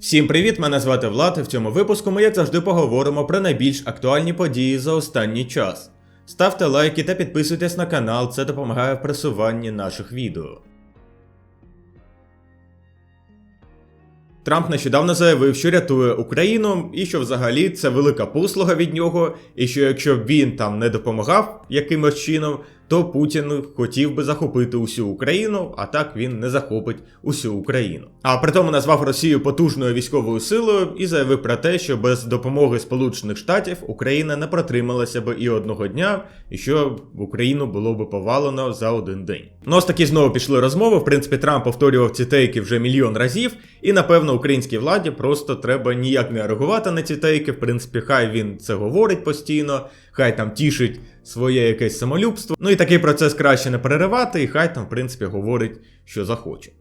Всім привіт! Мене звати Влад. і В цьому випуску ми, як завжди, поговоримо про найбільш актуальні події за останній час. Ставте лайки та підписуйтесь на канал, це допомагає в просуванні наших відео. Трамп нещодавно заявив, що рятує Україну, і що взагалі це велика послуга від нього, і що якщо б він там не допомагав якимось чином, то Путін хотів би захопити усю Україну, а так він не захопить усю Україну. А при тому назвав Росію потужною військовою силою і заявив про те, що без допомоги Сполучених Штатів Україна не протрималася би і одного дня, і що Україну було би повалено за один день. Ну ось такі знову пішли розмови. В принципі, Трамп повторював ці тейки вже мільйон разів, і напевно українській владі просто треба ніяк не реагувати на ці тейки. В принципі, хай він це говорить постійно, хай там тішить своє якесь самолюбство. Ну і такий процес краще не переривати, і хай там, в принципі, говорить, що захоче.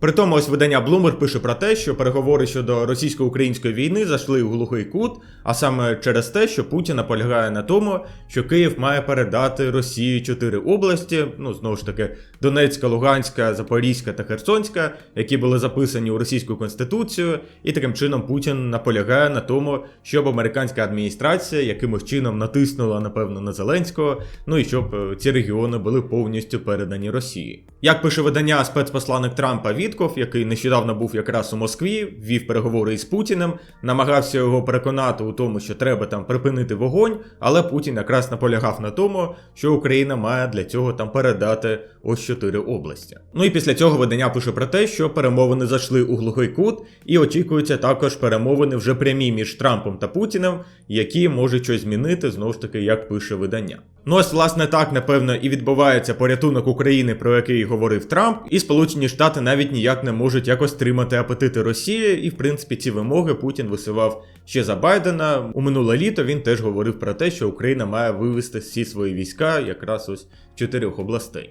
При тому ось видання Bloomberg пише про те, що переговори щодо російсько-української війни зайшли у глухий кут, а саме через те, що Путін наполягає на тому, що Київ має передати Росії чотири області, ну знову ж таки, Донецька, Луганська, Запорізька та Херсонська, які були записані у російську конституцію, і таким чином Путін наполягає на тому, щоб американська адміністрація якимось чином натиснула, напевно, на Зеленського, ну і щоб е, ці регіони були повністю передані Росії. Як пише видання спецпосланник Трампа Вітков, який нещодавно був якраз у Москві, вів переговори із Путіним, намагався його переконати у тому, що треба там припинити вогонь, але Путін якраз наполягав на тому, що Україна має для цього там передати ось чотири області. Ну і після цього видання пише про те, що перемовини зайшли у глухий кут, і очікуються також перемовини вже прямі між Трампом та Путіним, які можуть щось змінити, знову ж таки, як пише видання. Ну ось, власне, так, напевно, і відбувається порятунок України, про який говорив Трамп, і Сполучені Штати навіть ніяк не можуть якось тримати апетити Росії, і в принципі ці вимоги Путін висував ще за Байдена. У минуле літо він теж говорив про те, що Україна має вивести всі свої війська якраз ось з чотирьох областей.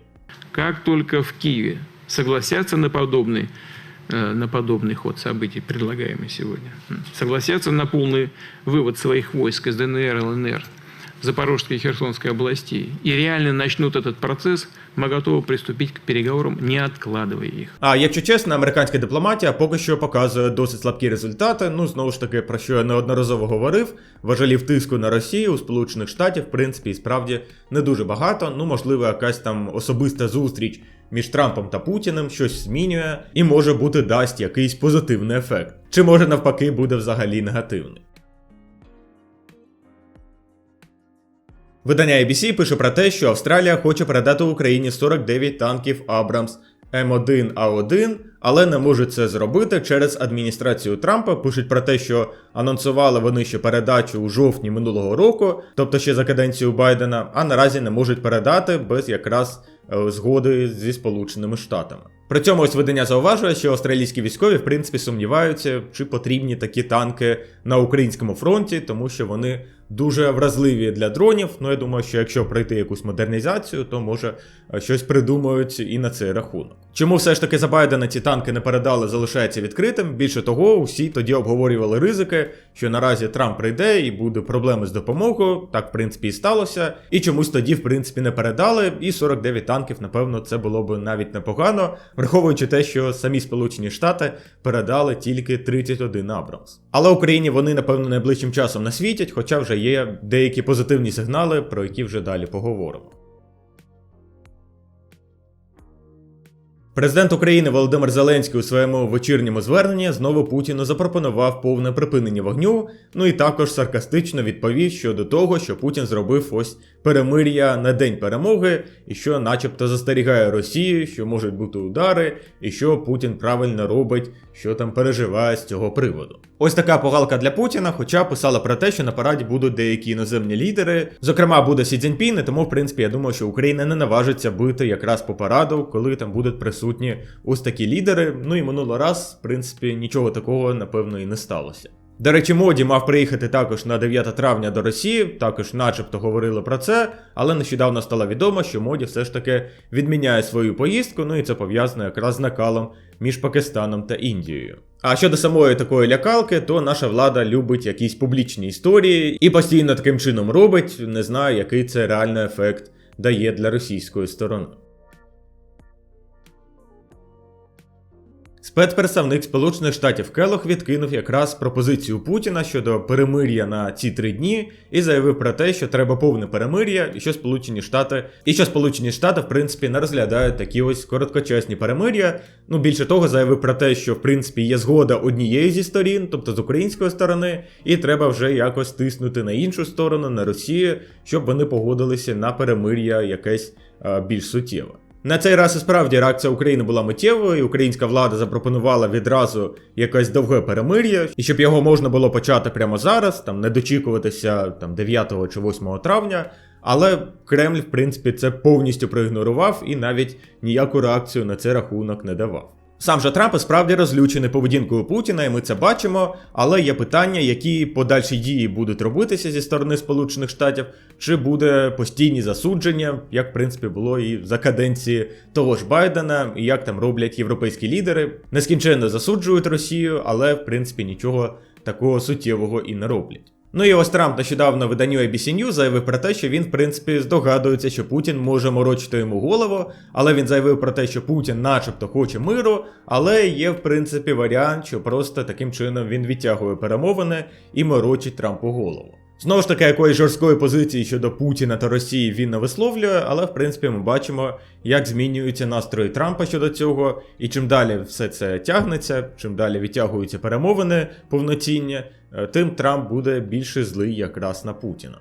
Как только в Киеве согласятся на подобный, э, на подобный ход событий, предлагаемый сегодня, м, согласятся на полный вывод своих войск из ДНР, ЛНР, Запорожской и Херсонской областей и реально начнут этот процесс, мы готовы приступить к переговорам, не откладывая их. А якщо чесно, американська дипломатія поки що показує досить слабкі результати. Ну знову ж таки, про що я неодноразово говорив, важелів тиску на Росію у Сполучених Штатів, в принципі, і справді не дуже багато. Ну, можливо, якась там особиста зустріч між Трампом та Путіним щось змінює, і може бути дасть якийсь позитивний ефект. Чи може навпаки буде взагалі негативний. Видання ABC пише про те, що Австралія хоче передати Україні 49 танків Абрамс М1А1, але не можуть це зробити через адміністрацію Трампа. Пишуть про те, що анонсували вони ще передачу у жовтні минулого року, тобто ще за каденцію Байдена, а наразі не можуть передати без якраз е, згоди зі Сполученими Штатами. При цьому ось видання зауважує, що австралійські військові в принципі сумніваються, чи потрібні такі танки на українському фронті, тому що вони дуже вразливі для дронів. Ну я думаю, що якщо пройти якусь модернізацію, то може е, щось придумають і на цей рахунок. Чому все ж таки за Байдена ці танки не передали, залишається відкритим. Більше того, усі тоді обговорювали ризики, що наразі Трамп прийде і буде проблеми з допомогою. Так, в принципі, і сталося. І чомусь тоді, в принципі, не передали. І 49 танків, напевно, це було б навіть непогано, враховуючи те, що самі Сполучені Штати передали тільки 31 Абрамс. Але Україні вони, напевно, найближчим часом не світять, хоча вже є деякі позитивні сигнали, про які вже далі поговоримо. Президент України Володимир Зеленський у своєму вечірньому зверненні знову Путіну запропонував повне припинення вогню. Ну і також саркастично відповів щодо того, що Путін зробив ось перемир'я на день перемоги, і що, начебто, застерігає Росію, що можуть бути удари, і що Путін правильно робить, що там переживає з цього приводу. Ось така погалка для Путіна, хоча писала про те, що на параді будуть деякі іноземні лідери. Зокрема, буде Сі Цзіньпін, і тому, в принципі, я думаю, що Україна не наважиться бити якраз по параду, коли там будуть присутні ось такі лідери. Ну і минулий раз, в принципі, нічого такого, напевно, і не сталося. До речі, моді мав приїхати також на 9 травня до Росії, також, начебто, говорили про це, але нещодавно стало відомо, що моді все ж таки відміняє свою поїздку, ну і це пов'язано якраз з накалом між Пакистаном та Індією. А щодо самої такої лякалки, то наша влада любить якісь публічні історії і постійно таким чином робить, не знаю, який це реальний ефект дає для російської сторони. Спецпредставник Сполучених Штатів Келох відкинув якраз пропозицію Путіна щодо перемир'я на ці три дні і заявив про те, що треба повне перемир'я, і що Сполучені Штати, і що Сполучені Штати, в принципі, не розглядають такі ось короткочасні перемир'я. Ну більше того, заявив про те, що в принципі є згода однієї зі сторін, тобто з української сторони, і треба вже якось тиснути на іншу сторону, на Росію, щоб вони погодилися на перемир'я якесь е, більш суттєве. На цей раз і справді реакція України була миттєвою, і українська влада запропонувала відразу якесь довге перемир'я, і щоб його можна було почати прямо зараз, там не дочікуватися там 9 чи 8 травня. Але Кремль, в принципі, це повністю проігнорував і навіть ніяку реакцію на цей рахунок не давав. Сам же Трамп і справді розлючений поведінкою Путіна, і ми це бачимо. Але є питання, які подальші дії будуть робитися зі сторони Сполучених Штатів, чи буде постійні засудження, як в принципі було і за каденції того ж Байдена, і як там роблять європейські лідери. Нескінченно засуджують Росію, але в принципі нічого такого суттєвого і не роблять. Ну і ось Трамп нещодавно виданню ABC News заявив про те, що він, в принципі, здогадується, що Путін може морочити йому голову, але він заявив про те, що Путін, начебто, хоче миру, але є, в принципі, варіант, що просто таким чином він відтягує перемовини і морочить Трампу голову. Знову ж таки, якоїсь жорсткої позиції щодо Путіна та Росії він не висловлює, але в принципі ми бачимо, як змінюються настрої Трампа щодо цього, і чим далі все це тягнеться, чим далі відтягуються перемовини повноцінні, тим Трамп буде більше злий якраз на Путіна.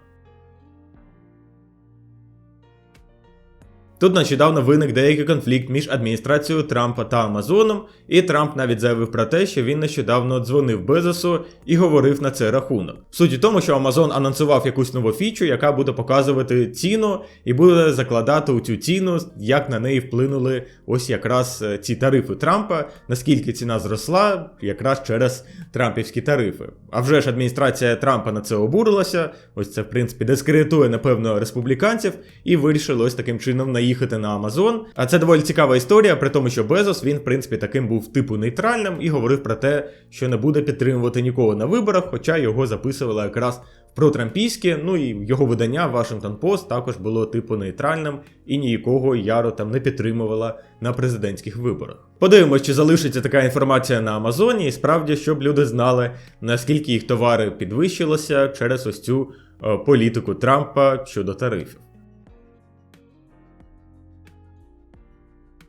Тут нещодавно виник деякий конфлікт між адміністрацією Трампа та Амазоном, і Трамп навіть заявив про те, що він нещодавно дзвонив Безосу і говорив на це рахунок. Суть у тому, що Амазон анонсував якусь нову фічу, яка буде показувати ціну і буде закладати у цю ціну, як на неї вплинули ось якраз е, ці тарифи Трампа, наскільки ціна зросла, якраз через трампівські тарифи. А вже ж адміністрація Трампа на це обурилася. Ось це в принципі дискредитує, напевно, республіканців, і вирішили ось таким чином наїхати на Амазон. А це доволі цікава історія, при тому, що Безос він, в принципі, таким був типу нейтральним і говорив про те, що не буде підтримувати нікого на виборах, хоча його записували якраз протрампійське, ну і його видання Washington Post також було типу нейтральним і ніякого яру там не підтримувала на президентських виборах. Подивимось, чи залишиться така інформація на Амазоні, і справді, щоб люди знали, наскільки їх товари підвищилися через ось цю е, політику Трампа щодо тарифів.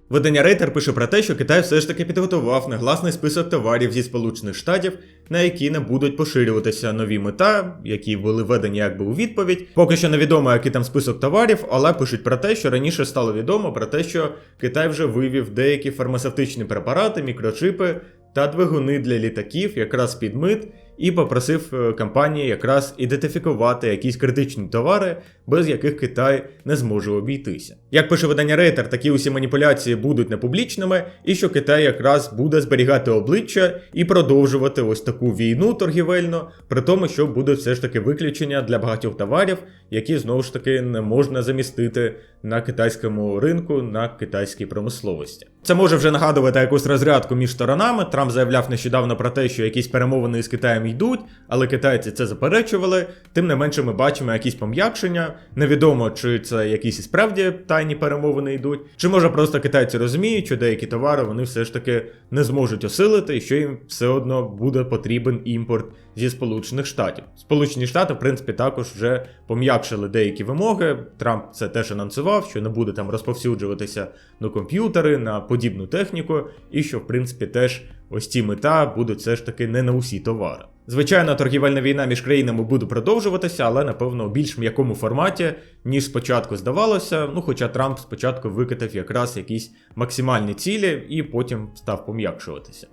Видання Рейтер пише про те, що Китай все ж таки підготував негласний список товарів зі Сполучених Штатів, на які не будуть поширюватися нові мета, які були введені якби у відповідь. Поки що невідомо, який там список товарів, але пишуть про те, що раніше стало відомо про те, що Китай вже вивів деякі фармацевтичні препарати, мікрочипи та двигуни для літаків якраз під мит, і попросив е, компанії якраз ідентифікувати якісь критичні товари, без яких Китай не зможе обійтися. Як пише видання Рейтер, такі усі маніпуляції будуть непублічними, і що Китай якраз буде зберігати обличчя і продовжувати ось таку війну торгівельну, при тому, що будуть все ж таки виключення для багатьох товарів, які знову ж таки не можна замістити на китайському ринку, на китайській промисловості. Це може вже нагадувати якусь розрядку між сторонами. Трамп заявляв нещодавно про те, що якісь перемовини з Китаєм йдуть, але китайці це заперечували. Тим не менше, ми бачимо якісь пом'якшення. Невідомо, чи це якісь і справді тайні перемовини йдуть, чи може просто китайці розуміють, що деякі товари вони все ж таки не зможуть осилити, і що їм все одно буде потрібен імпорт зі Сполучених Штатів. Сполучені Штати, в принципі, також вже пом'якшили деякі вимоги. Трамп це теж анонсував, що не буде там розповсюджуватися на комп'ютери, на подібну техніку, і що, в принципі, теж ось ці мета будуть все ж таки не на усі товари. Звичайно, торгівельна війна між країнами буде продовжуватися, але напевно у більш м'якому форматі, ніж спочатку здавалося. Ну, хоча Трамп спочатку викидав якраз якісь максимальні цілі і потім став пом'якшуватися.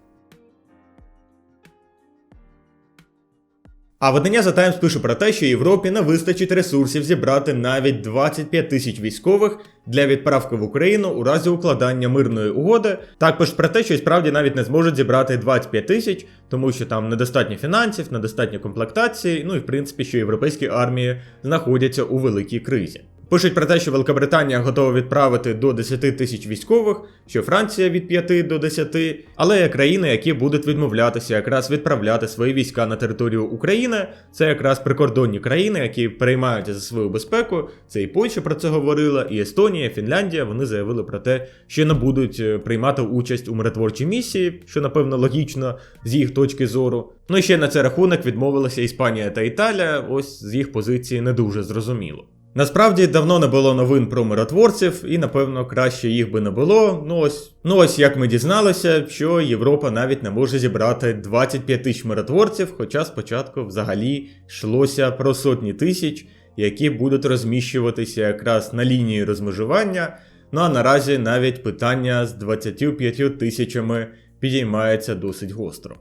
А видання The Times пише про те, що Європі не вистачить ресурсів зібрати навіть 25 тисяч військових для відправки в Україну у разі укладання мирної угоди. Також про те, що і справді навіть не зможуть зібрати 25 тисяч, тому що там недостатньо фінансів, недостатньо комплектації, ну і в принципі, що європейські армії знаходяться у великій кризі. Пишуть про те, що Великобританія готова відправити до 10 тисяч військових, що Франція від 5 до 10, але є країни, які будуть відмовлятися якраз відправляти свої війська на територію України. Це якраз прикордонні країни, які переймаються за свою безпеку. Це і Польща про це говорила, і Естонія, Фінляндія. Вони заявили про те, що не будуть е, приймати участь у миротворчій місії, що напевно логічно з їх точки зору. Ну і ще на цей рахунок відмовилися Іспанія та Італія. Ось з їх позиції не дуже зрозуміло. Насправді давно не було новин про миротворців, і напевно краще їх би не було. Ну ось, ну ось як ми дізналися, що Європа навіть не може зібрати 25 тисяч миротворців, хоча спочатку взагалі йшлося про сотні тисяч, які будуть розміщуватися якраз на лінії розмежування. Ну а наразі навіть питання з 25 тисячами підіймається досить гостро.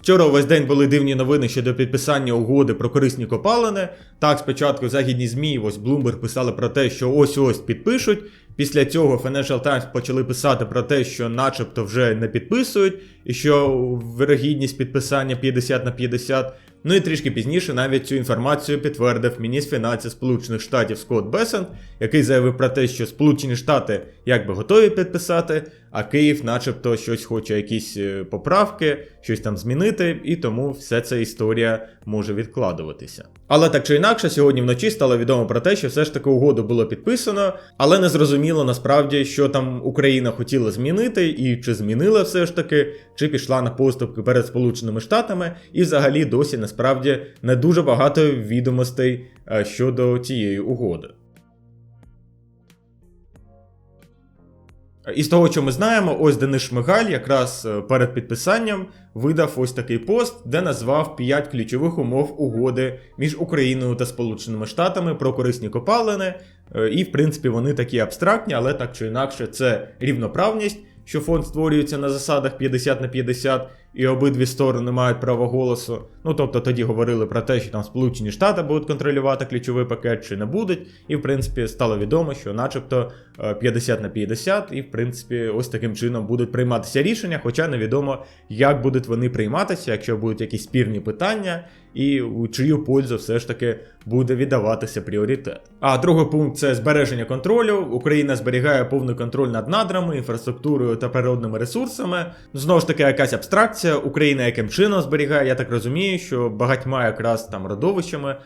Вчора увесь день були дивні новини щодо підписання угоди про корисні копалини. Так, спочатку західні ЗМІ, ось Bloomberg писали про те, що ось-ось підпишуть. Після цього Financial Times почали писати про те, що начебто вже не підписують, і що вирогідність підписання 50 на 50. Ну і трішки пізніше навіть цю інформацію підтвердив міністр фінансів Сполучених Штатів Скотт Бесент, який заявив про те, що Сполучені Штати якби готові підписати, а Київ, начебто, щось хоче, якісь е, поправки, щось там змінити, і тому вся ця історія може відкладуватися. Але так чи інакше, сьогодні вночі стало відомо про те, що все ж таки угоду було підписано, але не зрозуміло насправді, що там Україна хотіла змінити, і чи змінила все ж таки, чи пішла на поступки перед Сполученими Штатами, і взагалі досі насправді не дуже багато відомостей е, щодо цієї угоди. Із того, що ми знаємо, ось Денис Шмигаль якраз е, перед підписанням видав ось такий пост, де назвав 5 ключових умов угоди між Україною та Сполученими Штатами про корисні копалини. Е, І, в принципі, вони такі абстрактні, але так чи інакше, це рівноправність, що фонд створюється на засадах 50 на 50, і обидві сторони мають право голосу. Ну тобто тоді говорили про те, що там Сполучені Штати будуть контролювати ключовий пакет чи не будуть. І в принципі стало відомо, що начебто е, 50 на 50, і в принципі ось таким чином будуть прийматися рішення, хоча невідомо, як будуть вони прийматися, якщо будуть якісь спірні питання, і у чию пользу все ж таки буде віддаватися пріоритет. А другий пункт це збереження контролю. Україна зберігає повний контроль над надрами, інфраструктурою та природними ресурсами. Знову ж таки, якась абстракція. Україна яким чином зберігає, я так розумію, що багатьма якраз там родовищами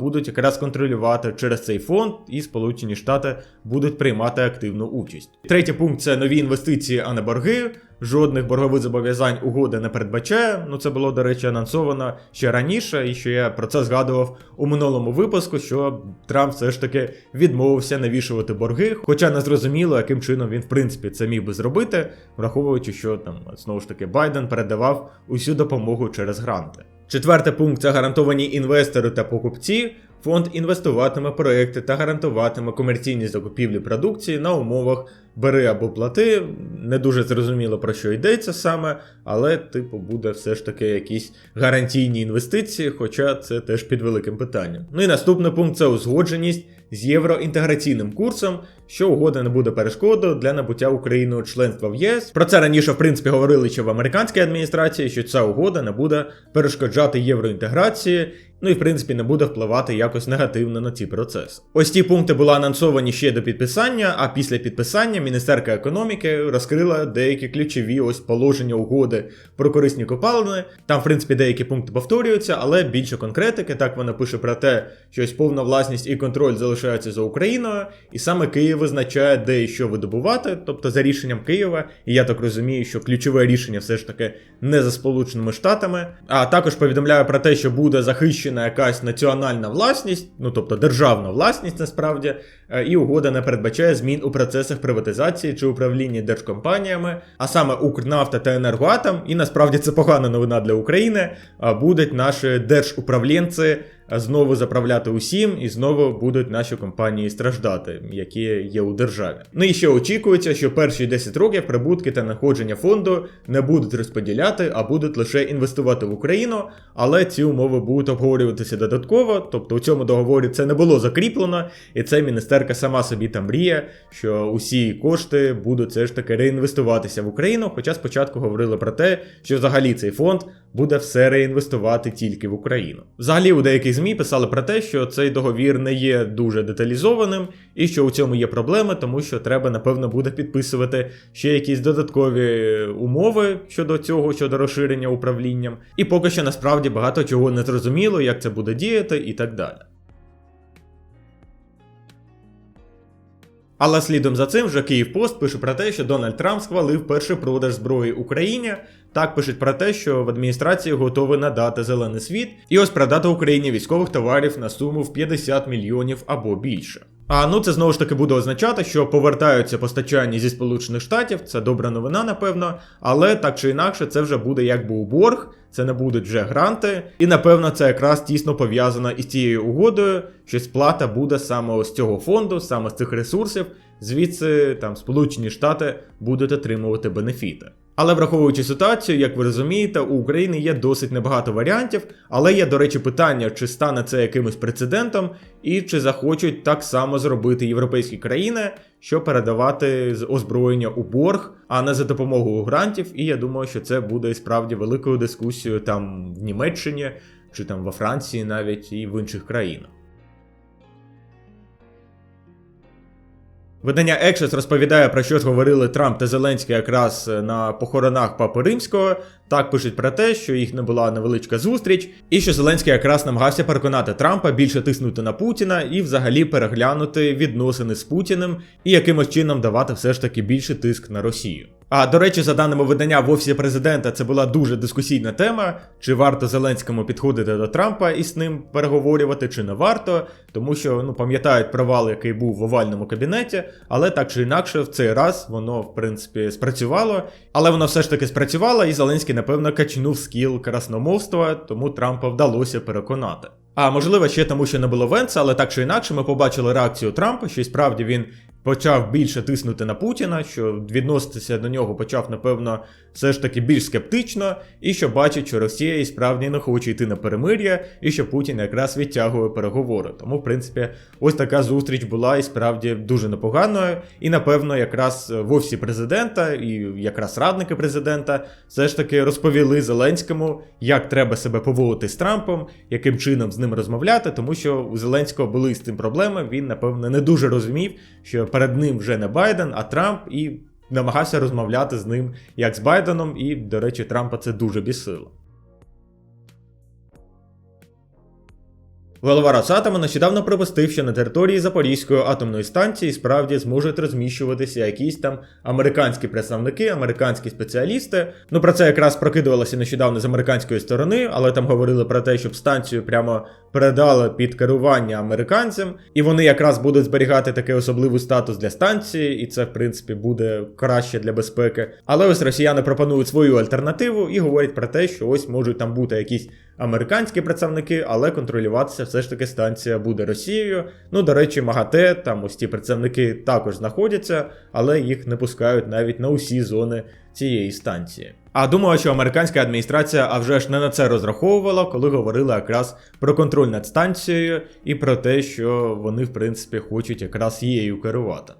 будуть якраз контролювати через цей фонд, і Сполучені Штати будуть приймати активну участь. Третій пункт це нові інвестиції, а не борги. Жодних боргових зобов'язань угода не передбачає. Ну це було, до речі, анонсовано ще раніше, і що я про це згадував у минулому випуску, що Трамп все ж таки відмовився навішувати борги, хоча не зрозуміло, яким чином він в принципі це міг би зробити, враховуючи, що там знову ж таки Байден передавав усю допомогу через гранти. Четвертий пункт це гарантовані інвестори та покупці. Фонд інвестуватиме проекти та гарантуватиме комерційні закупівлі продукції на умовах бери або плати. Не дуже зрозуміло про що йдеться саме, але, типу, буде все ж таки якісь гарантійні інвестиції, хоча це теж під великим питанням. Ну і наступний пункт це узгодженість з євроінтеграційним курсом, що угода не буде перешкодою для набуття Україною членства в ЄС. Про це раніше, в принципі, говорили ще в американській адміністрації, що ця угода не буде перешкоджати євроінтеграції. Ну і в принципі не буде впливати якось негативно на ці процеси. Ось ці пункти були анонсовані ще до підписання, а після підписання Міністерка економіки розкрила деякі ключові ось положення угоди про корисні копалини. Там, в принципі, деякі пункти повторюються, але більше конкретики. Так вона пише про те, що ось повна власність і контроль залишаються за Україною, і саме Київ визначає, де і що видобувати, тобто за рішенням Києва. І я так розумію, що ключове рішення все ж таки не за Сполученими Штатами. А також повідомляє про те, що буде захищена якась національна власність, ну тобто державна власність насправді, е, і угода не передбачає змін у процесах приватизації чи управління держкомпаніями, а саме Укрнафта та Енергоатом, і насправді це погана новина для України. Будуть наші держуправлінці знову заправляти усім, і знову будуть наші компанії страждати, які є у державі. Ну і ще очікується, що перші 10 років прибутки та находження фонду не будуть розподіляти, а будуть лише інвестувати в Україну, але ці умови будуть обговорюватися додатково. Тобто у цьому договорі це не було закріплено, і це міністерка сама собі там мріє, що усі кошти будуть все ж таки реінвестуватися в Україну. Хоча спочатку говорили про те, що взагалі цей фонд буде все реінвестувати тільки в Україну. Взагалі у деяких ЗМІ писали про те, що цей договір не є дуже деталізованим, і що у цьому є проблеми, тому що треба, напевно, буде підписувати ще якісь додаткові умови щодо цього, щодо розширення управлінням. І поки що насправді багато чого не зрозуміло, як це буде діяти і так далі. Але слідом за цим вже Київпост пише про те, що Дональд Трамп схвалив перший продаж зброї Україні. Так пишуть про те, що в адміністрації готові надати зелений світ і ось продати Україні військових товарів на суму в 50 мільйонів або більше. А ну це знову ж таки буде означати, що повертаються постачання зі Сполучених Штатів. Це добра новина, напевно. Але так чи інакше, це вже буде якби у борг, це не будуть вже гранти. І напевно це якраз тісно пов'язано із цією угодою, що сплата буде саме з цього фонду, саме з цих ресурсів. Звідси там Сполучені Штати будуть отримувати бенефіти. Але враховуючи ситуацію, як ви розумієте, у України є досить небагато варіантів, але є, до речі, питання, чи стане це якимось прецедентом, і чи захочуть так само зробити європейські країни, що передавати з озброєння у борг, а не за допомогою грантів. І я думаю, що це буде справді великою дискусією там в Німеччині чи там во Франції навіть і в інших країнах. Видання Екшес розповідає про що ж говорили Трамп та Зеленський якраз на похоронах Папи Римського. Так пишуть про те, що їх не була невеличка зустріч, і що Зеленський якраз намагався переконати Трампа більше тиснути на Путіна і взагалі переглянути відносини з Путіним і якимось чином давати все ж таки більше тиск на Росію. А до речі, за даними видання в офісі президента, це була дуже дискусійна тема, чи варто Зеленському підходити до Трампа і з ним переговорювати, чи не варто, тому що ну пам'ятають провал, який був в овальному кабінеті, але так чи інакше, в цей раз воно в принципі спрацювало, але воно все ж таки спрацювало, і Зеленський, напевно, качнув скіл красномовства, тому Трампа вдалося переконати. А можливо, ще тому, що не було Венца, але так чи інакше, ми побачили реакцію Трампа, що і справді він почав більше тиснути на Путіна, що відноситися до нього почав, напевно, все ж таки більш скептично, і що бачить, що Росія і справді не хоче йти на перемир'я, і що Путін якраз відтягує переговори. Тому, в принципі, ось така зустріч була і справді дуже непоганою. І, напевно, якраз в офісі президента і якраз радники президента все ж таки розповіли Зеленському, як треба себе поводити з Трампом, яким чином з ним розмовляти, тому що у Зеленського були з цим проблеми. Він, напевно, не дуже розумів, що перед ним вже не Байден, а Трамп, і намагався розмовляти з ним як з Байденом, і, до речі, Трампа це дуже бісило. Голова Росатома нещодавно припустив, що на території Запорізької атомної станції справді зможуть розміщуватися якісь там американські представники, американські спеціалісти. Ну про це якраз прокидувалося нещодавно з американської сторони, але там говорили про те, щоб станцію прямо передали під керування американцям, і вони якраз будуть зберігати такий особливий статус для станції, і це в принципі буде краще для безпеки. Але ось росіяни пропонують свою альтернативу і говорять про те, що ось можуть там бути якісь американські представники, але контролюватися все ж таки станція буде Росією. Ну, до речі, МАГАТЕ, там ось ті представники також знаходяться, але їх не пускають навіть на усі зони цієї станції. А думаю, що американська адміністрація а вже ж не на це розраховувала, коли говорили якраз про контроль над станцією і про те, що вони, в принципі, хочуть якраз її керувати.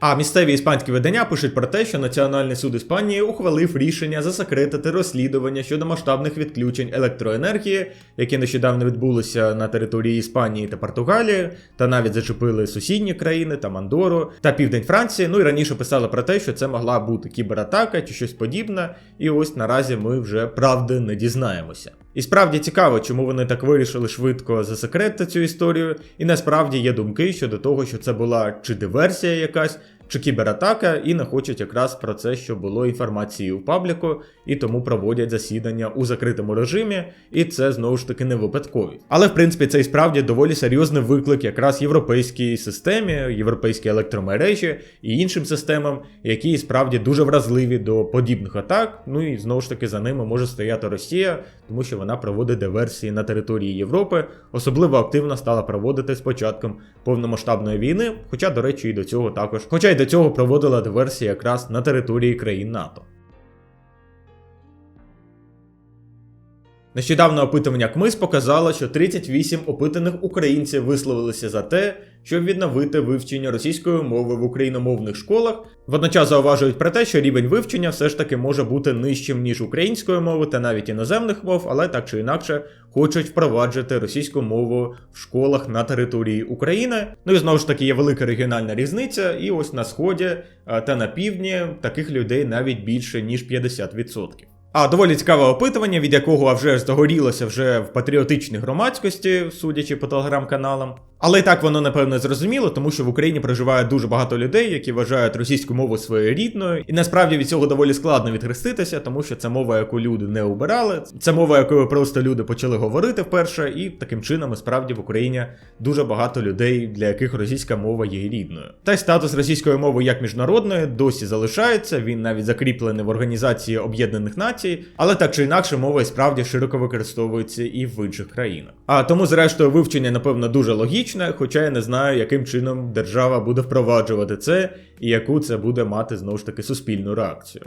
А місцеві іспанські видання пишуть про те, що Національний суд Іспанії ухвалив рішення засекретити розслідування щодо масштабних відключень електроенергії, які нещодавно відбулися на території Іспанії та Португалії, та навіть зачепили сусідні країни та Мандору та Південь Франції. Ну і раніше писали про те, що це могла бути кібератака чи щось подібне. І ось наразі ми вже правди не дізнаємося. І справді цікаво, чому вони так вирішили швидко засекретити цю історію, і насправді є думки щодо того, що це була чи диверсія якась, чи кібератака, і не хочуть якраз про це, що було інформації у пабліку, і тому проводять засідання у закритому режимі, і це знову ж таки не випадкові. Але в принципі це і справді доволі серйозний виклик якраз європейській системі, європейській електромережі і іншим системам, які справді дуже вразливі до подібних атак. Ну і знову ж таки за ними може стояти Росія, тому що вона проводить диверсії на території Європи, особливо активно стала проводити з початком повномасштабної війни. Хоча, до речі, і до цього також, хоча й до цього проводила диверсії якраз на території країн НАТО. Нещодавно опитування КМИС показало, що 38 опитаних українців висловилися за те, щоб відновити вивчення російської мови в україномовних школах. Водночас зауважують про те, що рівень вивчення все ж таки може бути нижчим ніж української мови та навіть іноземних мов, але так чи інакше хочуть впроваджувати російську мову в школах на території України. Ну і знову ж таки є велика регіональна різниця, і ось на сході та на півдні таких людей навіть більше ніж 50%. А доволі цікаве опитування, від якого вже загорілося вже в патріотичній громадськості, судячи по телеграм-каналам. Але і так воно напевно зрозуміло, тому що в Україні проживає дуже багато людей, які вважають російську мову своєю рідною, і насправді від цього доволі складно відхреститися, тому що це мова, яку люди не обирали, це мова, якою просто люди почали говорити вперше, і таким чином, справді в Україні дуже багато людей, для яких російська мова є рідною. Та й статус російської мови як міжнародної досі залишається. Він навіть закріплений в Організації Об'єднаних Націй, але так чи інакше мова і справді широко використовується і в інших країнах. А тому, зрештою, вивчення, напевно, дуже логічне, хоча я не знаю, яким чином держава буде впроваджувати це і яку це буде мати знову ж таки суспільну реакцію.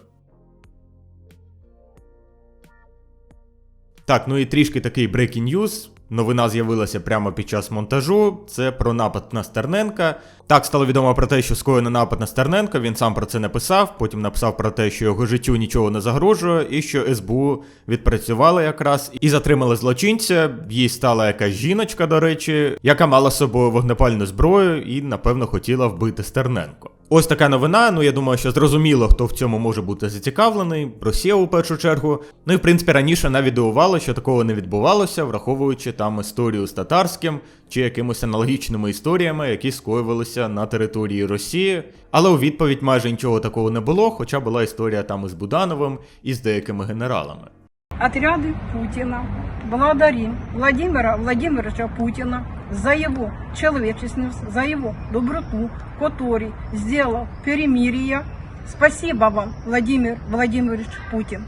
Так, ну і трішки такий breaking news. Новина з'явилася прямо під час монтажу. Це про напад на Стерненка. Так стало відомо про те, що скоєно напад на Стерненка. Він сам про це написав. Потім написав про те, що його життю нічого не загрожує, і що СБУ відпрацювали якраз і затримали злочинця. Їй стала якась жіночка, до речі, яка мала з собою вогнепальну зброю і, напевно, хотіла вбити Стерненко. Ось така новина. Ну я думаю, що зрозуміло, хто в цьому може бути зацікавлений. Росія у першу чергу. Ну і в принципі раніше навіть дивувало, що такого не відбувалося, враховуючи там історію з татарським чи якимись аналогічними історіями, які скоювалися на території Росії. Але у відповідь майже нічого такого не було, хоча була історія там із Будановим і з деякими генералами. Отряды Путина благодарим Владимира Владимировича Путина за его человечность, за его доброту, который сделал перемирие. Спасибо вам, Владимир Владимирович Путин.